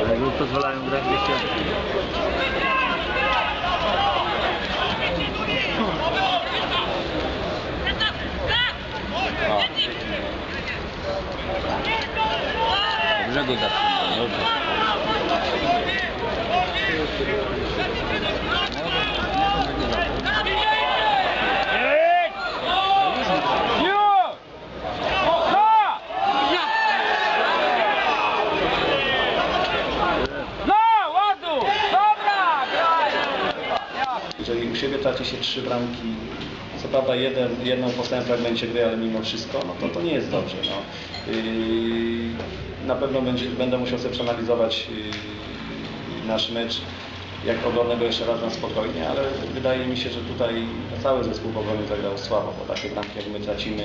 Ale już pozwalają grać jeszcze. Dobrze go zatrzymał, siebie traci się trzy bramki, co prawda jeden, jedną po stałym fragmencie gry, ale mimo wszystko, no to to nie jest dobrze. No. Yy, na pewno będzie, będę musiał sobie przeanalizować yy, nasz mecz, jak oglądam go jeszcze raz na spokojnie, ale wydaje mi się, że tutaj cały zespół w obronie zagrał słabo, bo takie bramki jak my tracimy,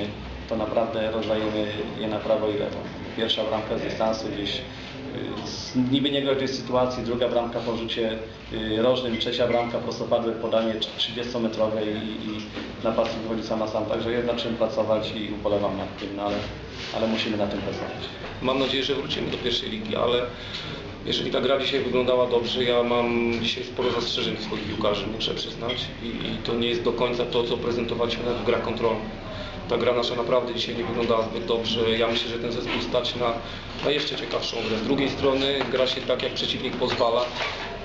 to naprawdę rozdajemy je na prawo i lewo. Pierwsza bramka z dystansu gdzieś niby niegroźnej sytuacji, druga bramka po rzucie y, rożnym, trzecia bramka prostopadłe podanie 30-metrowe i, i napastnik wychodzi sam na sam, także jest czym pracować i ubolewam nad tym, no ale, ale musimy na tym pracować. Mam nadzieję, że wrócimy do pierwszej ligi, ale jeżeli ta gra dzisiaj wyglądała dobrze, ja mam dzisiaj sporo zastrzeżeń swoich piłkarzy, muszę przyznać. I, I to nie jest do końca to, co prezentowaliśmy w grach kontrolnych. Ta gra nasza naprawdę dzisiaj nie wyglądała zbyt dobrze. Ja myślę, że ten zespół stać na, na jeszcze ciekawszą grę. Z drugiej strony gra się tak, jak przeciwnik pozwala.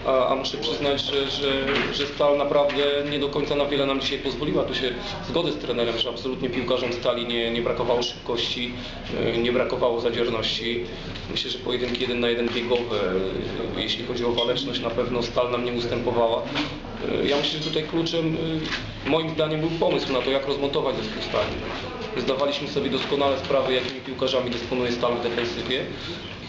A, a muszę przyznać, że, że, że Stal naprawdę nie do końca na wiele nam dzisiaj pozwoliła. Tu się zgodzę z trenerem, że absolutnie piłkarzom Stali nie, nie brakowało szybkości, y, nie brakowało zadzierności. Myślę, że pojedynki jeden na jeden biegowe, y, jeśli chodzi o waleczność, na pewno Stal nam nie ustępowała. Y, Ja myślę, że tutaj kluczem moim zdaniem był pomysł na to, jak rozmontować zespół Stali. Zdawaliśmy sobie doskonale sprawę, jakimi piłkarzami dysponuje Stal w defensywie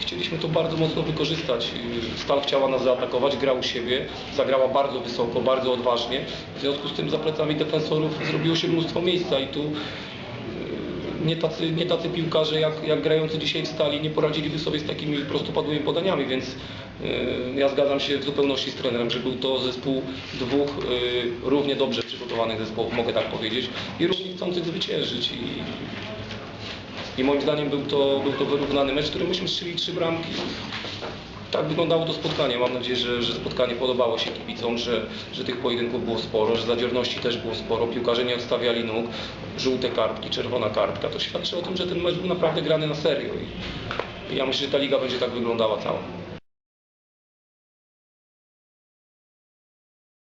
chcieliśmy to bardzo mocno wykorzystać. Y, Stal chciała nas zaatakować, grała u siebie, zagrała bardzo wysoko, bardzo odważnie. W związku z tym za plecami defensorów zrobiło się mnóstwo miejsca i tu y, nie tacy, nie tacy piłkarze jak, jak grający dzisiaj w Stali nie poradziliby sobie z takimi prostopadłymi podaniami, więc y, ja zgadzam się w zupełności z trenerem, że był to zespół dwóch równie dobrze przygotowanych zespołów, mogę tak powiedzieć, i równie chcących zwyciężyć. I, i moim zdaniem był to, był to wyrównany mecz, w którym myśmy strzeli trzy bramki. Tak wyglądało to spotkanie. Mam nadzieję, że, że spotkanie podobało się kibicom, że, że tych pojedynków było sporo, że zadziorności też było sporo. Piłkarze nie odstawiali nóg, żółte kartki, czerwona kartka. To świadczy o tym, że ten mecz był naprawdę grany na serio. I ja myślę, że ta liga będzie tak wyglądała cała.